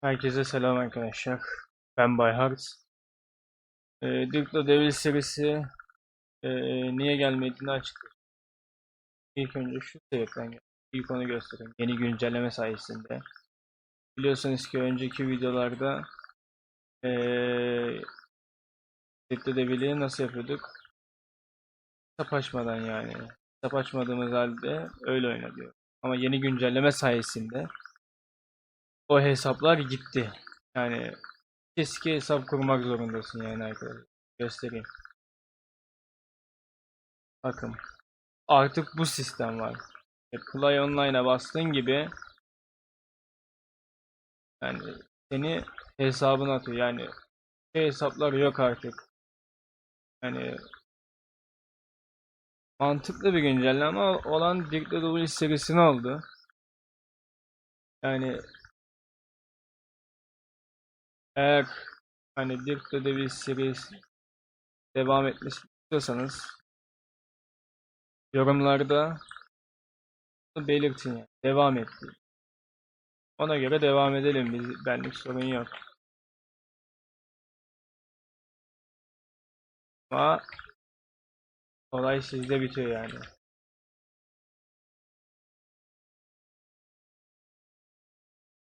Herkese selam arkadaşlar. Ben Bayhart. Ee, Dirk'la Devil serisi ee, niye gelmediğini açıklayayım. İlk önce şu sebepten. İlk onu göstereyim. Yeni güncelleme sayesinde. Biliyorsunuz ki önceki videolarda ee, Dirk'la Devil'i nasıl yapıyorduk? Kitap açmadan yani. Kitap açmadığımız halde öyle oynanıyor. Ama yeni güncelleme sayesinde o hesaplar gitti. Yani eski hesap kurmak zorundasın yani arkadaşlar. Göstereyim. Bakın. Artık bu sistem var. E, Play Online'a bastığın gibi yani seni hesabına atıyor. Yani şey hesaplar yok artık. Yani mantıklı bir güncelleme olan Dirk'le Double serisini oldu. Yani eğer hani Dirk the Devil serisi devam etmesini istiyorsanız yorumlarda belirtin yani. Devam et diye. Ona göre devam edelim biz. Benlik sorun yok. Ama olay sizde bitiyor yani.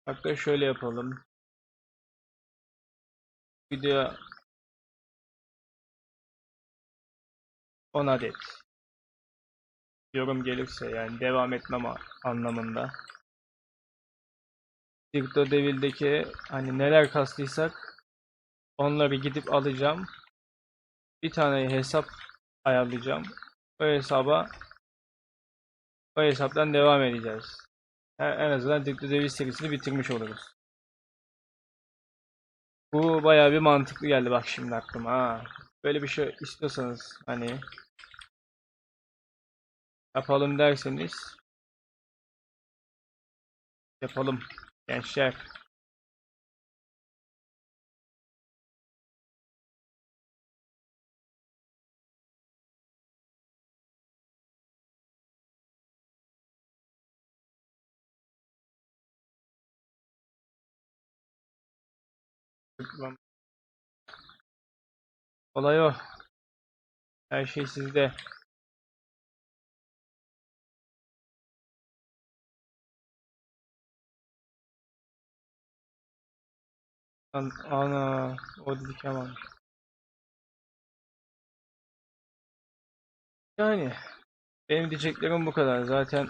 Hatta şöyle yapalım. Video 10 adet yorum gelirse yani devam etmem anlamında. Dirto Devil'deki hani neler kastıysak onları gidip alacağım. Bir tane hesap ayarlayacağım. O hesaba o hesaptan devam edeceğiz. En azından Dirto Devil serisini bitirmiş oluruz. Bu bayağı bir mantıklı geldi bak şimdi aklıma ha. Böyle bir şey istiyorsanız hani yapalım derseniz yapalım gençler. Olay o. Her şey sizde. An ana o dedik hemen. Yani benim diyeceklerim bu kadar. Zaten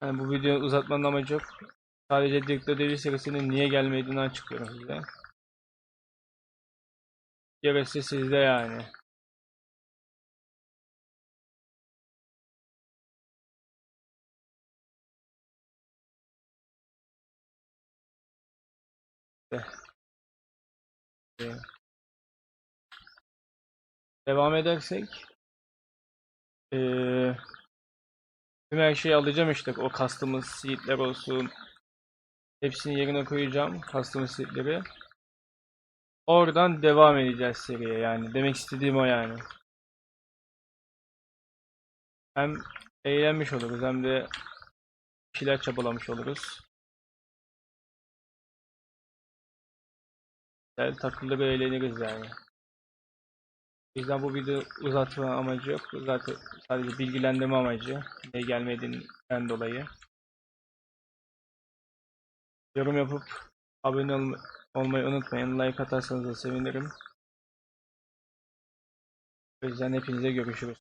hani bu videoyu uzatmanın amacı yok. Sadece Dirk'le Devil serisinin niye gelmediğini açıklıyorum size. Gerisi sizde yani. Eh. Devam edersek eee tüm her şeyi alacağım işte o custom seed'ler olsun hepsini yerine koyacağım custom seed'leri oradan devam edeceğiz seriye yani demek istediğim o yani hem eğlenmiş oluruz hem de şeyler çabalamış oluruz Güzel takılır eğleniriz yani. O yüzden bu video uzatma amacı yok. Zaten sadece bilgilendirme amacı. Ne gelmediğinden dolayı. Yorum yapıp abone ol olmayı unutmayın. Like atarsanız da sevinirim. O yüzden hepinize görüşürüz.